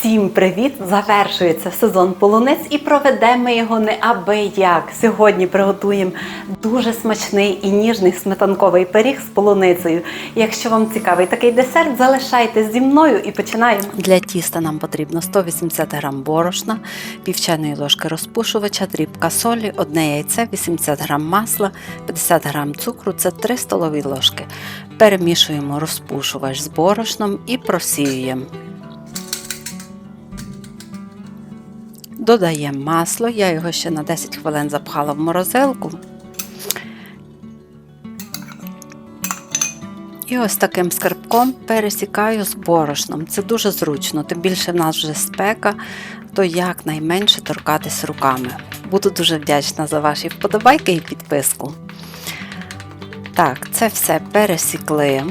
Всім привіт! Завершується сезон полуниць і проведемо його не аби як. Сьогодні приготуємо дуже смачний і ніжний сметанковий пиріг з полуницею. Якщо вам цікавий такий десерт, залишайтесь зі мною і починаємо. Для тіста нам потрібно 180 г борошна, пів чайної ложки розпушувача, дрібка солі, одне яйце, 80 г масла, 50 г цукру це 3 столові ложки. Перемішуємо розпушувач з борошном і просіюємо. Додаємо масло, я його ще на 10 хвилин запхала в морозилку. І ось таким скарбком пересікаю з борошном. Це дуже зручно, тим більше в нас вже спека, то якнайменше торкатись руками. Буду дуже вдячна за ваші вподобайки і підписку. Так, це все пересікли.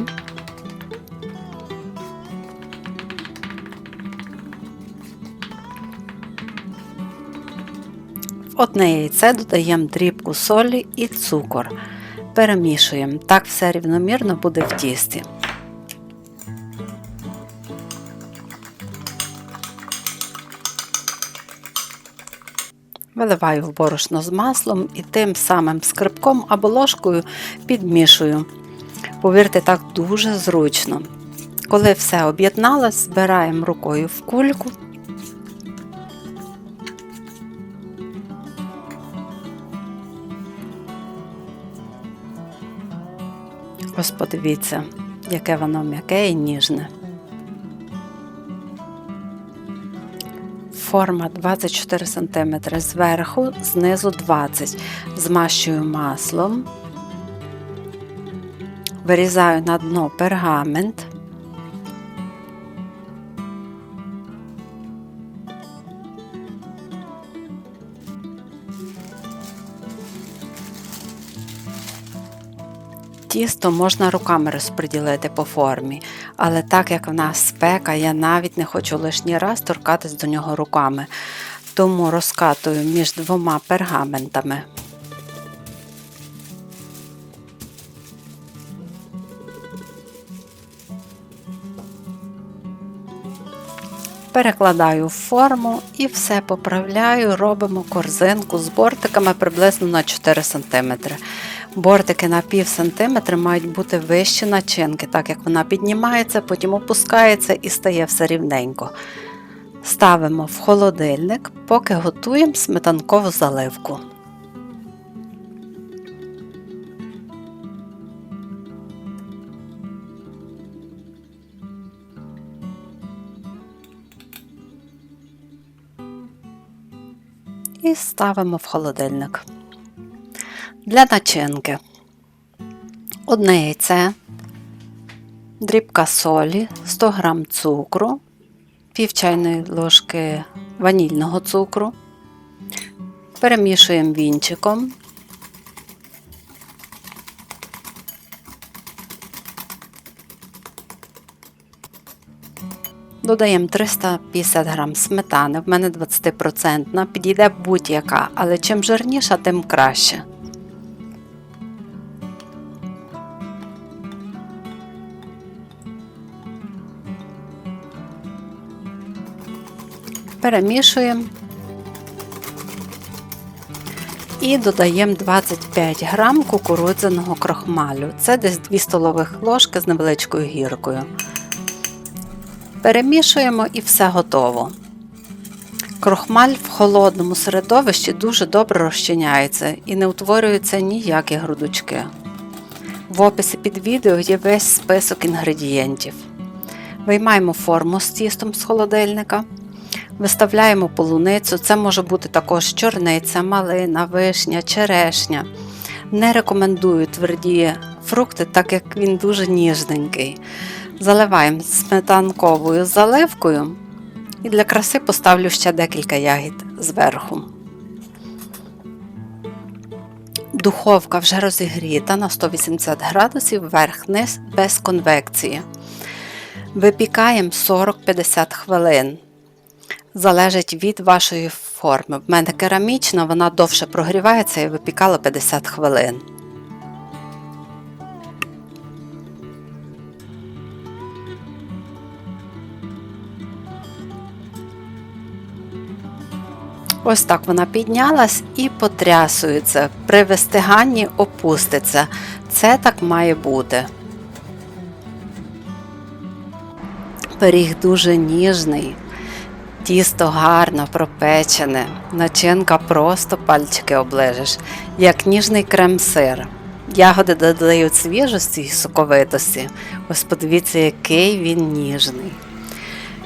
Одне яйце додаємо дрібку солі і цукор. Перемішуємо. Так все рівномірно буде в тісті. Виливаю в борошно з маслом і тим самим скрипком або ложкою підмішую. Повірте, так дуже зручно. Коли все об'єдналось, збираємо рукою в кульку Ось подивіться, яке воно м'яке і ніжне. Форма 24 см зверху, знизу 20 Змащую маслом, вирізаю на дно пергамент. Тісто можна руками розподілити по формі, але так як в нас спека, я навіть не хочу лишній раз торкатись до нього руками, тому розкатую між двома пергаментами. Перекладаю в форму і все поправляю, робимо корзинку з бортиками приблизно на 4 см. Бортики на пів сантиметра мають бути вищі начинки, так як вона піднімається, потім опускається і стає все рівненько. Ставимо в холодильник, поки готуємо сметанкову заливку. І ставимо в холодильник. Для начинки одне яйце, дрібка солі, 100 г цукру, пів чайної ложки ванільного цукру. Перемішуємо вінчиком. Додаємо 350 г сметани, в мене 20%, підійде будь-яка, але чим жирніша, тим краще. Перемішуємо і додаємо 25 грам кукурудзяного крохмалю. Це десь 2 столових ложки з невеличкою гіркою. Перемішуємо і все готово. Крохмаль в холодному середовищі дуже добре розчиняється і не утворюються ніякі грудочки. В описі під відео є весь список інгредієнтів. Виймаємо форму з тістом з холодильника. Виставляємо полуницю, це може бути також чорниця, малина, вишня, черешня. Не рекомендую тверді фрукти, так як він дуже ніжненький. Заливаємо сметанковою заливкою і для краси поставлю ще декілька ягід зверху. Духовка вже розігріта на 180 градусів верх-низ без конвекції. Випікаємо 40-50 хвилин залежить від вашої форми. В мене керамічна, вона довше прогрівається і випікала 50 хвилин. Ось так вона піднялась і потрясується. При вистиганні опуститься. Це так має бути. Пиріг дуже ніжний, тісто гарно пропечене, начинка просто пальчики оближеш, як ніжний крем-сир. Ягоди додають свіжості і соковитості. Ось подивіться, який він ніжний.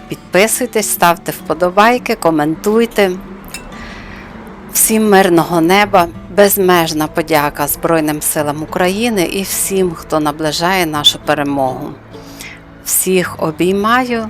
Підписуйтесь, ставте вподобайки, коментуйте. Всім мирного неба, безмежна подяка Збройним силам України і всім, хто наближає нашу перемогу. Всіх обіймаю